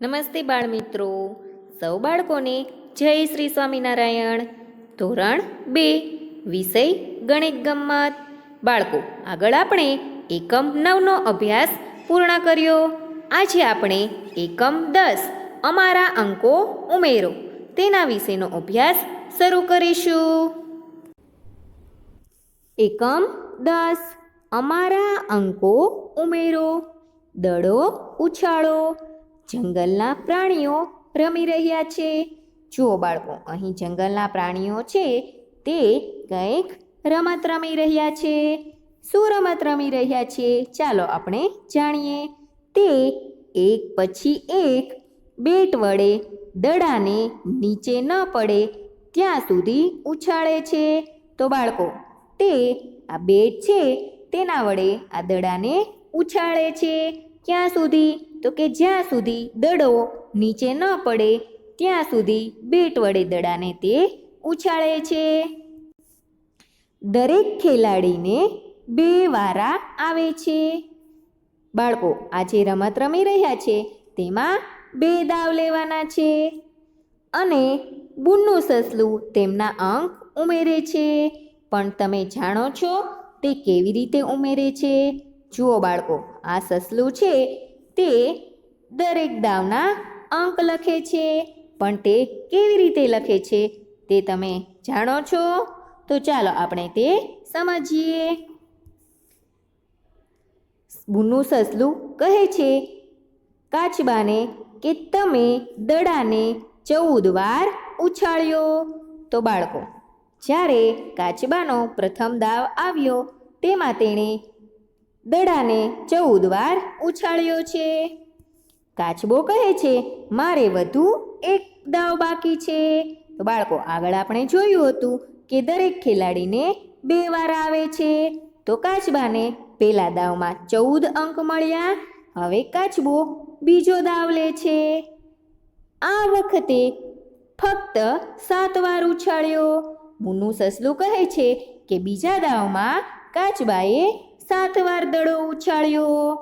નમસ્તે બાળમિત્રો. સૌ બાળકોને જય શ્રી સ્વામિનારાયણ. ધોરણ બે, વિષય ગણિત ગમ્મત બાળકો, આગળ આપણે એકમ નવનો અભ્યાસ પૂર્ણ કર્યો. આજે આપણે એકમ દસ, અમારા અંકો ઉમેરો. તેના વિશેનો અભ્યાસ શરૂ કરીશું. એકમ દસ, અમારા અંકો ઉમેરો. દડો ઉછાળો. જંગલના પ્રાણીઓ રમી રહ્યા છે. જુઓ બાળકો, અહીં જંગલના પ્રાણીઓ છે. તે કંઈક રમત રમી રહ્યા છે. શું રમત રમી રહ્યા છે? ચાલો આપણે જાણીએ. તે એક પછી એક બેટ વડે દડાને નીચે ન પડે, ત્યાં સુધી ઉછાળે છે. તો બાળકો, તે આ બેટ છે. તેના વડે આ દડાને ઉછાળે છે. ક્યાં સુધી? તો કે જ્યાં સુધી દડો નીચે ન પડે, ત્યાં સુધી બેટ વડે દડાને તે ઉછાળે છે. દરેક ખેલાડીને બે વારા આવે છે. બાળકો આ જે રમત રમી રહ્યા છે, તેમાં બે દાવ લેવાના છે અને બુનનું સસલું તેમના અંક ઉમેરે છે. પણ તમે જાણો છો તે કેવી રીતે ઉમેરે છે? જુઓ બાળકો, આ સસલું છે તે દરેક દાવના અંક લખે છે. પણ તે કેવી રીતે લખે છે તે તમે જાણો છો? તો ચાલો આપણે તે સમજીએ. બુનું સસલું કહે છે, કાચબાને કે તમે દડાને ચૌદ વાર ઉછાળ્યો. તો બાળકો, જ્યારે કાચબાનો પ્રથમ દાવ આવ્યો, તેમાં તેણે દડાને ચૌદ વાર ઉછાળ્યો છે. કાચબો કહે છે, મારે વધુ એક દાવ બાકી છે. તો બાળકો, આગળ આપણે જોયું હતું કે દરેક ખેલાડીને બે વાર આવે છે. તો કાચબાને પહેલા દાવમાં ચૌદ અંક મળ્યા, હવે કાચબો બીજો દાવ લે છે. આ વખતે ફક્ત સાત વાર ઉછાળ્યો. મુન્નું સસલું કહે છે કે, બીજા દાવમાં કાચબાએ સાત વાર દડો ઉછાળ્યો.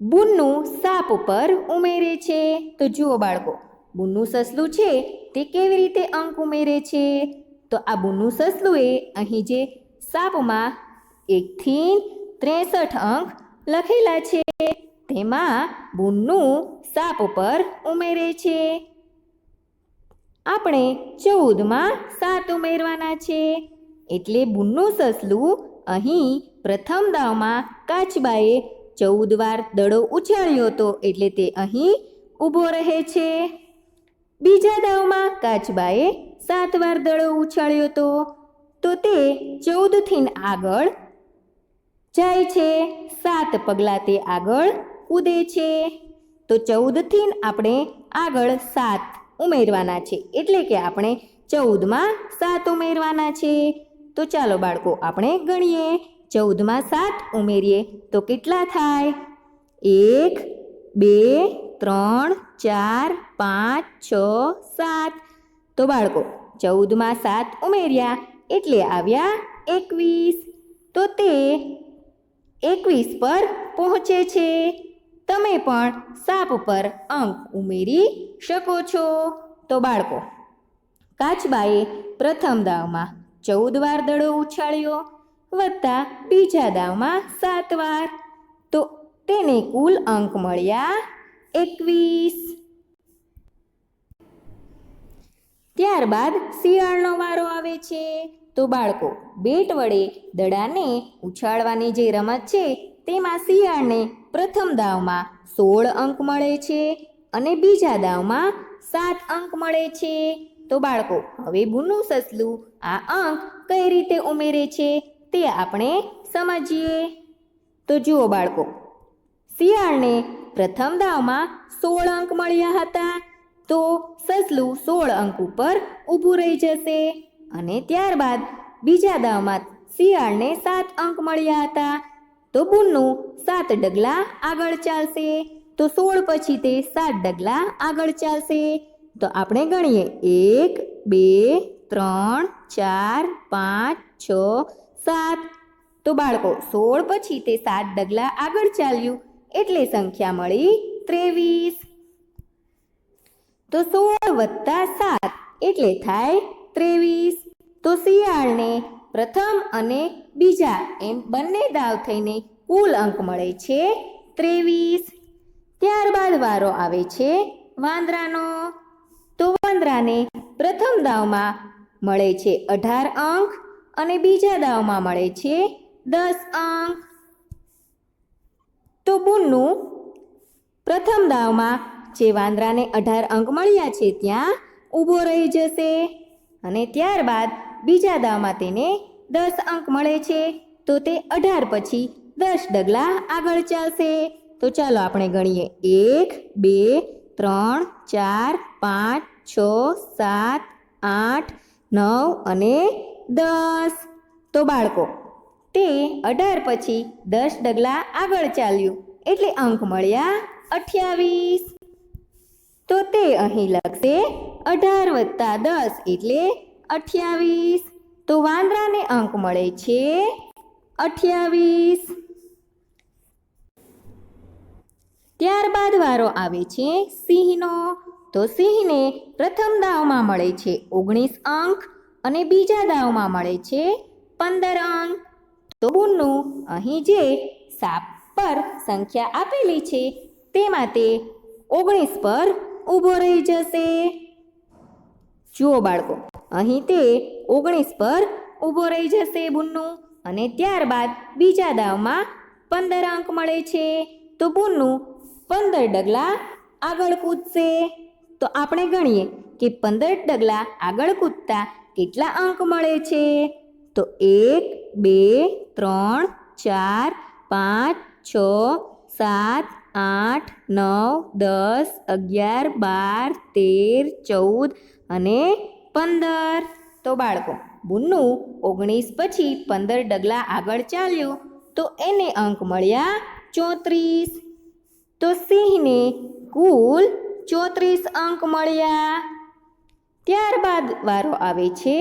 બુનનું સાપ પર ઉમેરે છે. તો જુઓ બાળકો, બુનનું સસલું છે, તે કેવી રીતે અંક ઉમેરે છે? તો આ બુનનું સસલું એ અહીં જે સાપમાં એકથી ત્રેસઠ અંક લખેલા છે, તેમાં બુનનું સાપ ઉપર ઉમેરે છે. આપણે ચૌદમાં સાત ઉમેરવાના છે. એટલે બુનનું સસલું અહીં પ્રથમ દાવમાં કાચબાએ ચૌદ વાર દડો ઉછાળ્યો હતો એટલે તે અહીં ઊભો રહે છે. બીજા દાવમાં કાચબાએ સાત વાર દડો ઉછાળ્યો હતો. તો તે ચૌદથી આગળ જાય છે. સાત પગલાં તે આગળ કૂદે છે. તો ચૌદથી આપણે આગળ સાત ઉમેરવાના છે. એટલે કે આપણે ચૌદમાં સાત ઉમેરવાના છે. તો ચાલો બાળકો, આપણે ગણીએ. ચૌદમાં સાત ઉમેરીએ તો કેટલા થાય? એક, બે, ત્રણ, ચાર, પાંચ, છ, સાત. તો બાળકો, ચૌદમાં સાત ઉમેર્યા એટલે આવ્યા એકવીસ. તો તે એકવીસ પર પહોંચે છે. તમે પણ સાપ પર અંક ઉમેરી શકો છો. તો બાળકો, કાચબાએ પ્રથમ દાવમાં ચૌદ વાર દડો ઉછાળ્યો, વત્તા બીજા દાવમાં સાત વાર. તો તેને કુલ અંક મળ્યા એકવીસ. ત્યારબાદ શિયાળનો વારો આવે છે. તો બાળકો, બેટ વડે દડાને ઉછાળવાની જે રમત છે, તેમાં શિયાળને પ્રથમ દાવમાં સોળ અંક મળે છે અને બીજા દાવમાં સાત અંક મળે છે. તો બાળકો, હવે બુનું સસલું આ અંક કઈ રીતે ઉમેરે છે તે આપણે સમજીએ. તો જુઓ બાળકો, શિયાળને પ્રથમ દાવમાં સોળ અંક મળ્યા હતા. તો સસલું સોળ અંક ઉપર ઊભું રહી જશે અને ત્યારબાદ બીજા દાવમાં શિયાળને સાત અંક મળ્યા હતા. તો બુનનું સાત ડગલા આગળ ચાલશે. તો સોળ પછી તે સાત ડગલા આગળ ચાલશે. તો આપણે ગણીએ. એક, બે, ત્રણ, ચાર, પાંચ, છ, સાત. તો બાળકો, સોળ પછી તે સાત ડગલા આગળ ચાલ્યું. એટલે સંખ્યા મળી ત્રેવીસ. તો સોળ વત્તા સાત એટલે થાય ત્રેવીસ. તો શિયાળને પ્રથમ અને બીજા એમ બંને દાવ થઈને કુલ અંક મળે છે ત્રેવીસ. ત્યારબાદ વારો આવે છે વાંદરાનો. તો વાંદરાને પ્રથમ દાવમાં મળે છે અઢાર અંક અને બીજા દાવમાં મળે છે દસ અંક. તો બુનનું, પ્રથમ દાવમાં જે વાંદરાને અઢાર અંક મળ્યા છે ત્યાં ઊભો રહી જશે અને ત્યારબાદ બીજા દાવમાં તેને દસ અંક મળે છે. તો તે અઢાર પછી દસ ડગલા આગળ ચાલશે. તો ચાલો આપણે ગણીએ. એક, બે, ત્રણ, ચાર, પાંચ છ, સાત, આઠ, નવ અને દસ. તો બાળકો, તે અઢાર પછી દસ ડગલા આગળ ચાલ્યું. એટલે અંક મળ્યા અઠ્યાવીસ. તો તે અહીં લખશે અઢાર વત્તા દસ એટલે અઠ્યાવીસ. તો વાંદરાને અંક મળે છે અઠ્યાવીસ. ત્યારબાદ વારો આવે છે સિંહનો. તો સિંહને પ્રથમ દાવમાં મળે છે ઓગણીસ અંક અને બીજા દાવમાં મળે છે પંદર અંક. તો બુન્નું અહીં જે સાપ પર સંખ્યા આપેલી છે તે ઓગણીસ પર ઊભો રહી જશે. જુઓ બાળકો, અહીં તે ઓગણીસ પર ઊભો રહી જશે બુન્નું અને ત્યારબાદ બીજા દાવમાં પંદર અંક મળે છે. તો બુનનું પંદર ડગલા આગળ કૂદશે. તો આપણે ગણીએ કે પંદર ડગલા આગળ કૂદતા કેટલા અંક મળે છે? તો એક, બે, ત્રણ, ચાર, પાંચ, છ, સાત, આઠ, નવ, દસ, અગિયાર, બાર, તેર, ચૌદ અને પંદર. તો બાળકો, બુન્નુ ઓગણીસ પછી પંદર ડગલા આગળ ચાલ્યું તો એને અંક મળ્યા ચોત્રીસ. તો સિંહને કુલ ચોત્રીસ અંક મળ્યા. ત્યારબાદ વારો આવે છે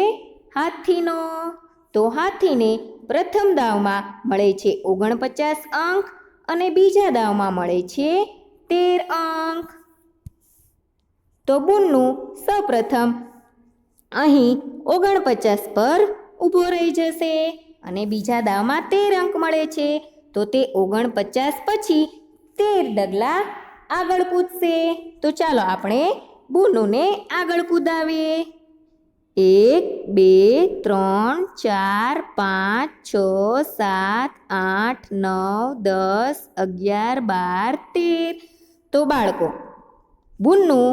હાથીનો. તો હાથીને પ્રથમ દાવમાં મળે છે ઓગણપચાસ અંક અને બીજા દાવમાં મળે છે તેર અંક. તો બુનનું સૌપ્રથમ અહીં ઓગણપચાસ પર ઊભો રહી જશે અને બીજા દાવમાં તેર અંક મળે છે. તો તે ઓગણપચાસ પછી તેર ડગલા આગળ કૂદશે તો ચાલો આપણે બુનુને આગળ કૂદાવીએ. એક, બે, ત્રણ, ચાર, પાંચ, છ, સાત, આઠ, નવ, દસ, અગિયાર, બાર, તેર. તો બાળકો બુનનું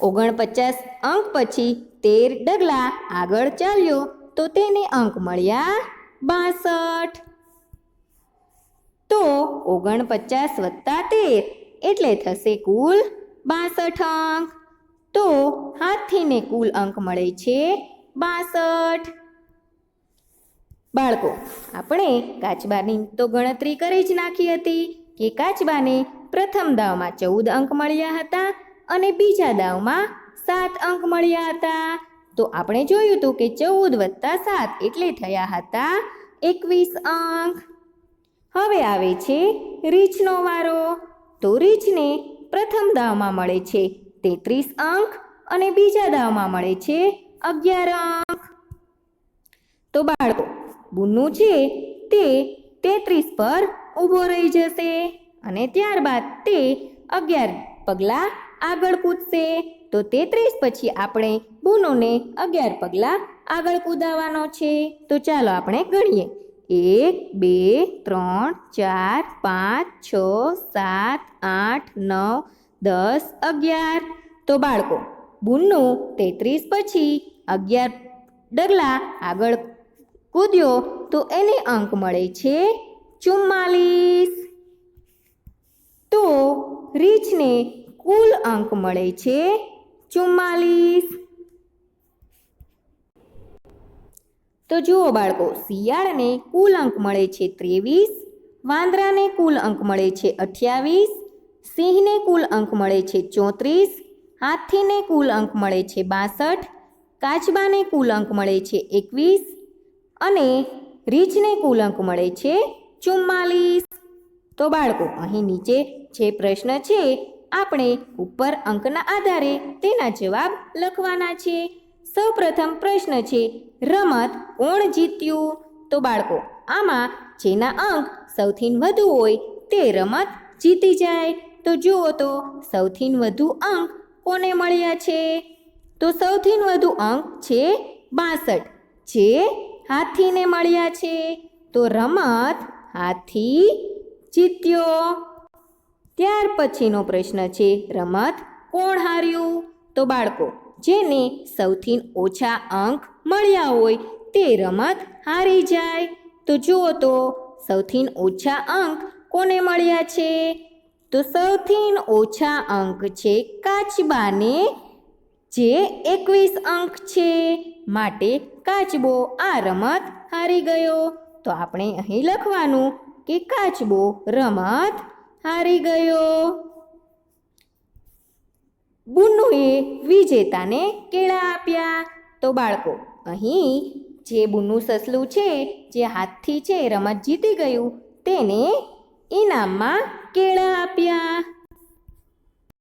ઓગણપચાસ અંક પછી તેર ડગલા આગળ ચાલ્યો તો તેને અંક મળ્યા બાસઠ. તો ઓગણપચાસ વત્તા તેર એટલે થશે કુલ બાસઠ અંક. તો હાથીને કુલ અંક મળે છે બાસઠ. બાળકો, આપણે કાચબાની તો ગણતરી કરી જ નાખી હતી કે કાચબાને પ્રથમ દાવમાં ચૌદ અંક મળ્યા હતા અને બીજા દાવમાં સાત અંક મળ્યા હતા. તો આપણે જોયું હતું કે ચૌદ વત્તા સાત એટલે થયા હતા એકવીસ અંક. હવે આવે છે રીછનો વારો. તો રીછને પ્રથમ દાવમાં મળે છે, તેત્રીસ અંક અને બીજા દાવમાં મળે છે અગિયાર અંક. તો બાળકો બુનું છે તે તેત્રીસ પર ઊભો રહી જશે અને ત્યારબાદ તે અગિયાર પગલાં આગળ કૂદશે. તો તેત્રીસ પછી આપણે બુનોને અગિયાર પગલાં આગળ કૂદાવાનો છે. તો ચાલો આપણે ગણીએ. એક, બે, ત્રણ, ચાર, પાંચ, છ, સાત, આઠ, નવ, દસ, અગિયાર. તો બાળકો બુનનું તેત્રીસ પછી અગિયાર ડગલા આગળ કૂદ્યો તો એને અંક મળે છે ચુમ્માલીસ. તો રીછને કુલ અંક મળે છે ચુમ્માલીસ. તો જુઓ બાળકો, શિયાળને કુલ અંક મળે છે ત્રેવીસ, વાંદરાને કુલ અંક મળે છે અઠ્યાવીસ, સિંહને કુલ અંક મળે છે ચોત્રીસ, હાથીને કુલ અંક મળે છે બાસઠ, કાચબાને કુલ અંક મળે છે એકવીસ અને રીછને કુલ અંક મળે છે ચુમ્માલીસ. તો બાળકો, અહીં નીચે જે પ્રશ્ન છે, આપણે ઉપર અંકના આધારે તેના જવાબ લખવાના છે. સૌપ્રથમ પ્રશ્ન છે, રમત કોણ જીત્યું? તો બાળકો, આમાં જેના અંક સૌથી વધુ હોય તે રમત જીતી જાય. તો જુઓ તો સૌથી વધુ અંક કોને મળ્યા છે? તો સૌથી વધુ અંક છે બાસઠ, જે હાથીને મળ્યા છે. તો રમત હાથી જીત્યો. ત્યાર પછીનો પ્રશ્ન છે, રમત કોણ હાર્યું? તો બાળકો જેને સૌથી ઓછા અંક મળ્યા હોય તે રમત હારી જાય. તો જુઓ તો સૌથી ઓછા અંક કોને મળ્યા છે? તો સૌથી ઓછા અંક છે કાચબાને, જે એકવીસ અંક છે. માટે કાચબો આ રમત હારી ગયો. તો આપણે અહીં લખવાનું કે કાચબો રમત હારી ગયો. બુન્નુએ વિજેતાને કેળા આપ્યા. તો બાળકો, અહીં જે બુનુ સસલું છે, જે હાથથી છે રમત જીતી ગયું, તેને ઇનામમાં કેળા આપ્યા.